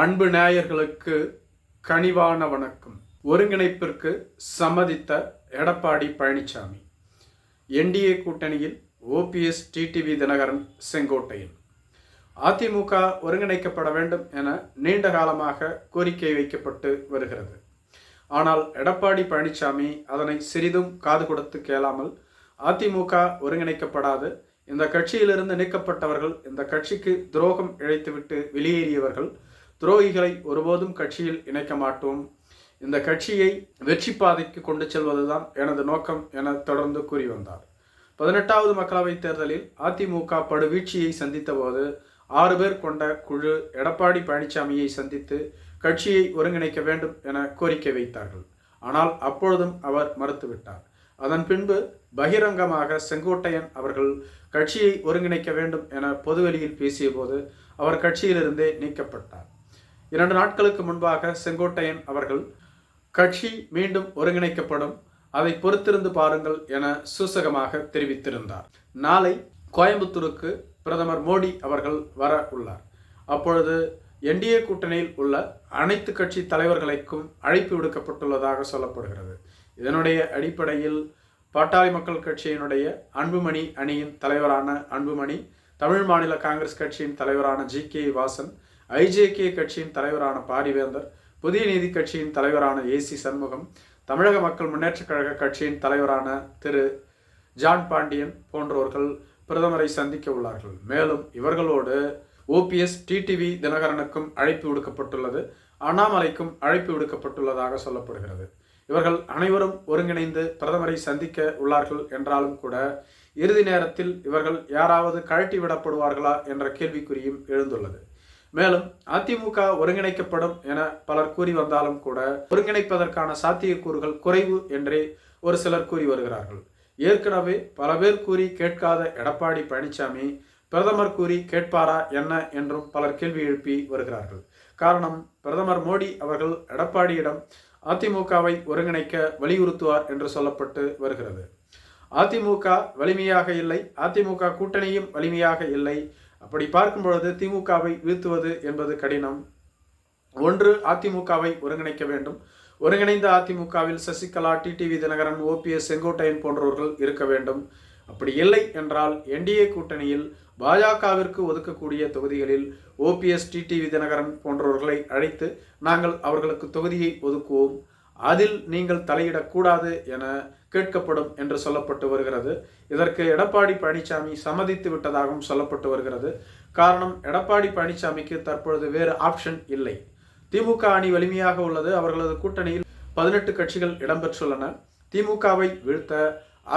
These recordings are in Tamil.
அன்பு நேயர்களுக்கு கனிவான வணக்கம். ஒருங்கிணைப்பிற்கு சம்மதித்த எடப்பாடி பழனிசாமி என்டிஏ கூட்டணியில் ஓபிஎஸ் டிடிவி தினகரன் செங்கோட்டையன். அதிமுக ஒருங்கிணைக்கப்பட வேண்டும் என நீண்ட காலமாக கோரிக்கை வைக்கப்பட்டு வருகிறது. ஆனால் எடப்பாடி பழனிசாமி அதனை சிறிதும் காது கொடுத்து கேளாமல் அதிமுக ஒருங்கிணைக்கப்படாது இந்த கட்சியிலிருந்து நீக்கப்பட்டவர்கள் இந்த கட்சிக்கு துரோகம் இழைத்துவிட்டு வெளியேறியவர்கள் துரோகிகளை ஒருபோதும் கட்சியில் இணைக்க மாட்டோம். இந்த கட்சியை வெற்றி பாதைக்கு கொண்டு செல்வதுதான் எனது நோக்கம் என தொடர்ந்து கூறி வந்தார். பதினெட்டாவது மக்களவைத் தேர்தலில் அதிமுக படுவீழ்ச்சியை சந்தித்த போது ஆறு பேர் கொண்ட குழு எடப்பாடி பழனிசாமியை சந்தித்து கட்சியை ஒருங்கிணைக்க வேண்டும் என கோரிக்கை வைத்தார்கள். ஆனால் அப்பொழுதும் அவர் மறுத்துவிட்டார். அதன் பின்பு பகிரங்கமாக செங்கோட்டையன் அவர்கள் கட்சியை ஒருங்கிணைக்க வேண்டும் என பொதுவெளியில் பேசியபோது அவர் கட்சியிலிருந்தே நீக்கப்பட்டார். இரண்டு நாட்களுக்கு முன்பாக செங்கோட்டையன் அவர்கள் கட்சி மீண்டும் ஒருங்கிணைக்கப்படும் அதை பொறுத்திருந்து பாருங்கள் என சூசகமாக தெரிவித்திருந்தார். நாளை கோயம்புத்தூருக்கு பிரதமர் மோடி அவர்கள் வர உள்ளார். அப்பொழுது என்டிஏ கூட்டணியில் உள்ள அனைத்து கட்சி தலைவர்களுக்கும் அழைப்பு விடுக்கப்பட்டுள்ளதாக சொல்லப்படுகிறது. இதனுடைய அடிப்படையில் பாட்டாளி மக்கள் கட்சியினுடைய அன்புமணி அணியின் தலைவரான அன்புமணி தமிழ் மாநில காங்கிரஸ் கட்சியின் தலைவரான ஜி கே வாசன் ஐஜேகே கட்சியின் தலைவரான பாரிவேந்தர் புதிய நீதி கட்சியின் தலைவரான ஏசி சண்முகம் தமிழக மக்கள் முன்னேற்றக் கழக கட்சியின் தலைவரான திரு. ஜான் பாண்டியன் போன்றோர்கள் பிரதமரை சந்திக்க உள்ளார்கள். மேலும் இவர்களோடு ஓபிஎஸ் டிடிவி தினகரனுக்கும் அழைப்பு விடுக்கப்பட்டுள்ளது. அண்ணாமலைக்கும் அழைப்பு விடுக்கப்பட்டுள்ளதாக சொல்லப்படுகிறது. இவர்கள் அனைவரும் ஒருங்கிணைந்து பிரதமரை சந்திக்க உள்ளார்கள் என்றாலும் கூட இறுதி நேரத்தில் இவர்கள் யாராவது கழட்டி விடப்படுவார்களா என்ற கேள்விக்குறியும் எழுந்துள்ளது. மேலும் அதிமுக ஒருங்கிணைக்கப்படும் என பலர் கூறி வந்தாலும் கூட ஒருங்கிணைப்பதற்கான சாத்தியக்கூறுகள் குறைவு என்றே ஒரு சிலர் கூறி வருகிறார்கள். ஏற்கனவே பல பேர் கூறி கேட்காத எடப்பாடி பழனிசாமி பிரதமர் கூறி கேட்பாரா என்ன என்றும் பலர் கேள்வி எழுப்பி வருகிறார்கள். காரணம் பிரதமர் மோடி அவர்கள் எடப்பாடியிடம் அதிமுகவை ஒருங்கிணைக்க வலியுறுத்துவார் என்று சொல்லப்பட்டு வருகிறது. அதிமுக வலிமையாக இல்லை அதிமுக கூட்டணியும் வலிமையாக இல்லை அப்படி பார்க்கும் பொழுது திமுகவை வீழ்த்துவது என்பது கடினம். ஒன்று அதிமுகவை ஒருங்கிணைக்க வேண்டும். ஒருங்கிணைந்த அதிமுகவில் சசிகலா டிடிவி தினகரன் ஓபிஎஸ் செங்கோட்டையன் போன்றவர்கள் இருக்க வேண்டும். அப்படி இல்லை என்றால் என்டிஏ கூட்டணியில் பாஜகவிற்கு ஒதுக்கக்கூடிய தொகுதிகளில் ஓபிஎஸ் டிடிவி தினகரன் போன்றவர்களை அழைத்து நாங்கள் அவர்களுக்கு தொகுதியை ஒதுக்குவோம். அதில் நீங்கள் தலையிடக்கூடாது என கேட்கப்படும் என்று சொல்லப்பட்டு வருகிறது. இதற்கு எடப்பாடி பழனிசாமி சம்மதித்து விட்டதாகவும் சொல்லப்பட்டு வருகிறது. காரணம் எடப்பாடி பழனிசாமிக்கு தற்பொழுது வேறு ஆப்ஷன் இல்லை. திமுக அணி வலிமையாக உள்ளது. அவர்களது கூட்டணியில் பதினெட்டு கட்சிகள் இடம்பெற்றுள்ளன. திமுகவை வீழ்த்த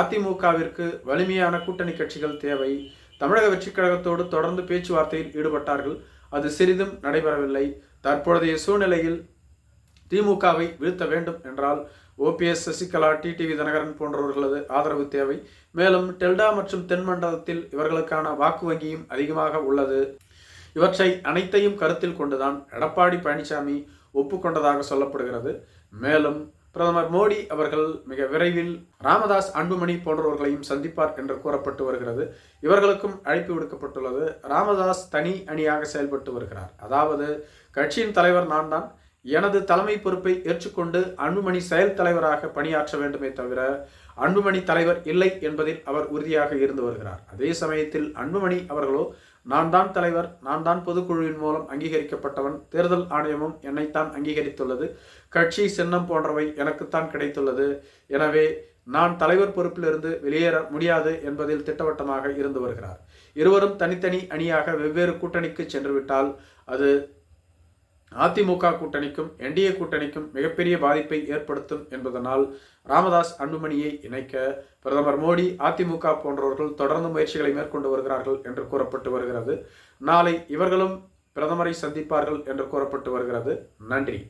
அதிமுகவிற்கு வலிமையான கூட்டணி கட்சிகள் தேவை. தமிழக வெற்றிக் கழகத்தோடு தொடர்ந்து பேச்சுவார்த்தையில் ஈடுபட்டார்கள். அது சிறிதும் நடைபெறவில்லை. தற்பொழுதைய சூழ்நிலையில் திமுகவை வீழ்த்த வேண்டும் என்றால் ஓபிஎஸ் சசிகலா டிடிவி தினகரன் போன்றவர்களது ஆதரவு தேவை. மேலும் டெல்டா மற்றும் தென் மண்டலத்தில் இவர்களுக்கான வாக்கு வங்கியும் அதிகமாக உள்ளது. இவற்றை அனைத்தையும் கருத்தில் கொண்டுதான் எடப்பாடி பழனிசாமி ஒப்புக்கொண்டதாக சொல்லப்படுகிறது. மேலும் பிரதமர் மோடி அவர்கள் மிக விரைவில் ராமதாஸ் அன்புமணி போன்றவர்களையும் சந்திப்பார் என்று கூறப்பட்டு வருகிறது. இவர்களுக்கும் அழைப்பு விடுக்கப்பட்டுள்ளது. ராமதாஸ் தனி அணியாக செயல்பட்டு வருகிறார். அதாவது கட்சியின் தலைவர் நான் தான் எனது தலைமை பொறுப்பை ஏற்றுக்கொண்டு அன்புமணி செயல் தலைவராக பணியாற்ற வேண்டுமே தவிர அன்புமணி தலைவர் இல்லை என்பதில் அவர் உறுதியாக இருந்து வருகிறார். அதே சமயத்தில் அன்புமணி அவர்களோ நான் தான் தலைவர் நான் தான் பொதுக்குழுவின் மூலம் அங்கீகரிக்கப்பட்டவன் தேர்தல் ஆணையமும் என்னைத்தான் அங்கீகரித்துள்ளது கட்சி சின்னம் போன்றவை எனக்குத்தான் கிடைத்துள்ளது. எனவே நான் தலைவர் பொறுப்பிலிருந்து வெளியேற முடியாது என்பதில் திட்டவட்டமாக இருந்து வருகிறார். இருவரும் தனித்தனி அணியாக வெவ்வேறு கூட்டணிக்கு சென்றுவிட்டால் அது அதிமுக கூட்டணிக்கும் என்டிஏ கூட்டணிக்கும் மிகப்பெரிய பாதிப்பை ஏற்படுத்தும் என்பதனால் ராமதாஸ் அன்புமணியை இணைக்க பிரதமர் மோடி அதிமுக போன்றவர்கள் தொடர்ந்து முயற்சிகளை மேற்கொண்டு வருகிறார்கள் என்று கூறப்பட்டு வருகிறது. நாளை இவர்களும் பிரதமரை சந்திப்பார்கள் என்று கூறப்பட்டு வருகிறது. நன்றி.